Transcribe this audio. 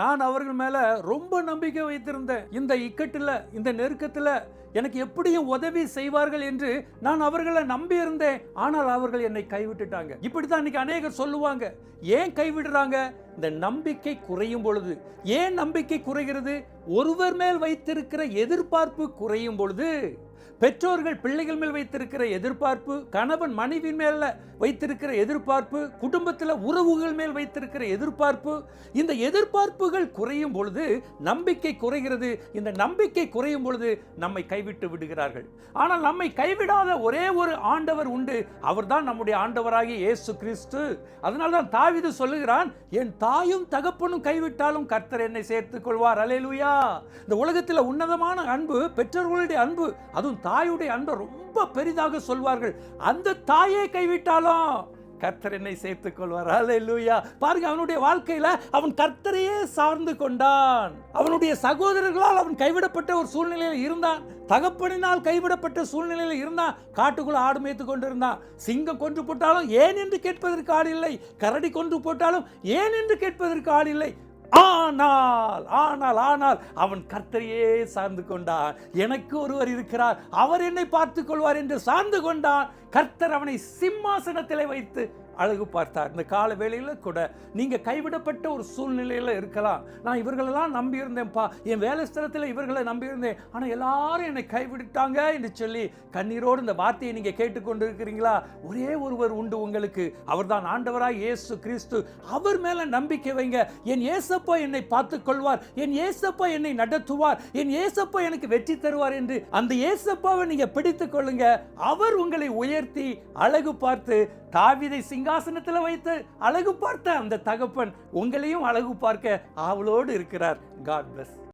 நான் அவர்கள் மேல ரொம்ப நம்பிக்கை வைத்திருந்தேன். இந்த இக்கட்டில் இந்த நெருக்கத்தில் எனக்கு எப்படியும் உதவி செய்வார்கள் என்று நான் அவர்களை நம்பி இருந்தேன் ஆனால் அவர்கள் என்னை கைவிட்டுட்டாங்க. இப்படித்தான் இன்னைக்கு அநேகர் சொல்லுவாங்க. ஏன் கைவிடுறாங்க? இந்த நம்பிக்கை குறையும் பொழுது. ஏன் நம்பிக்கை குறைகிறது? ஒருவர் மேல் வைத்திருக்கிற எதிர்பார்ப்பு குறையும் பொழுது பெற்றோர்கள் பிள்ளைகள் மேல் வைத்திருக்கிற எதிர்பார்ப்பு கணவன் மனைவி மேல வைத்திருக்கிற எதிர்பார்ப்பு குடும்பத்தில் உறவுகள் மேல் வைத்திருக்கிற எதிர்பார்ப்பு இந்த எதிர்பார்ப்புகள் குறையும் பொழுது நம்பிக்கை குறைகிறது. இந்த நம்பிக்கை குறையும் பொழுது நம்மை கைவிட்டு விடுகிறார்கள். ஆனால் நம்மை கைவிடாத ஒரே ஒரு ஆண்டவர் உண்டு. அவர்தான் நம்முடைய ஆண்டவராகிய இயேசு கிறிஸ்து. அதனால தான் தாவீது சொல்லுகிறான் என் தாயும் தகப்பனும் கைவிட்டாலும் கர்த்தர் என்னை சேர்த்துக் கொள்வார். அலேலுயா இந்த உலகத்தில் உன்னதமான அன்பு பெற்றோர்களுடைய அன்பு அதுவும் தாயுடைய அன்பை ரொம்ப பெரிதாக சொல்வார்கள். அந்த தாயே கைவிட்டாலும் கர்த்தர் என்னை சேர்த்துக் கொள்வார் லூயா பாருங்க அவனுடைய வாழ்க்கையில அவன் கர்த்தரையே சார்ந்து கொண்டான். அவனுடைய சகோதரர்களால் அவன் கைவிடப்பட்ட ஒரு சூழ்நிலையில் இருந்தான். தகப்பனினால் கைவிடப்பட்ட சூழ்நிலையில் இருந்தான். காட்டுக்குள்ள ஆடு மேய்த்து கொண்டிருந்தான். சிங்கம் கொன்று போட்டாலும் ஏன் என்று கேட்பதற்கு ஆள் இல்லை. கரடி கொன்று போட்டாலும் ஏன் என்று கேட்பதற்கு ஆள் இல்லை. ஆனால் ஆனால் ஆனால் அவன் கர்த்தரையே சார்ந்து கொண்டான். எனக்கு ஒருவர் இருக்கிறார். அவர் என்னை பார்த்துக் கொள்வார் என்று சார்ந்து கொண்டான். கர்த்தர் அவனை சிம்மாசனத்திலே வைத்து அழகு பார்த்தார். இந்த கால வேளையில் கூட நீங்க கைவிடப்பட்ட ஒரு சூழ்நிலையில இருக்கலாம். நான் இவர்களெல்லாம் நம்பியிருந்தேன்ப்பா. என் வேலை ஸ்தலத்தில் இவர்களை நம்பியிருந்தேன். ஆனால் எல்லாரும் என்னை கைவிட்டாங்க என்று சொல்லி கண்ணீரோடு இந்த வார்த்தையை நீங்க கேட்டுக்கொண்டு இருக்கிறீங்களா ஒரே ஒருவர் உண்டு உங்களுக்கு. அவர்தான் ஆண்டவராய் இயேசு கிறிஸ்து. அவர் மேல நம்பிக்கை வைங்க. என் ஏசப்பா என்னை பார்த்து கொள்வார் என் ஏசப்பா என்னை நடத்துவார். என் ஏசப்பா எனக்கு வெற்றி தருவார் என்று அந்த ஏசப்பாவை நீங்க பிடித்துக் கொள்ளுங்க அவர் உங்களை உயர்த்தி அழகு பார்த்து தாவிதை சிங்காசனத்தில் வைத்து அழகு பார்த்த அந்த தகப்பன் உங்களையும் அழகு பார்க்க ஆவலோடு இருக்கிறார். God plus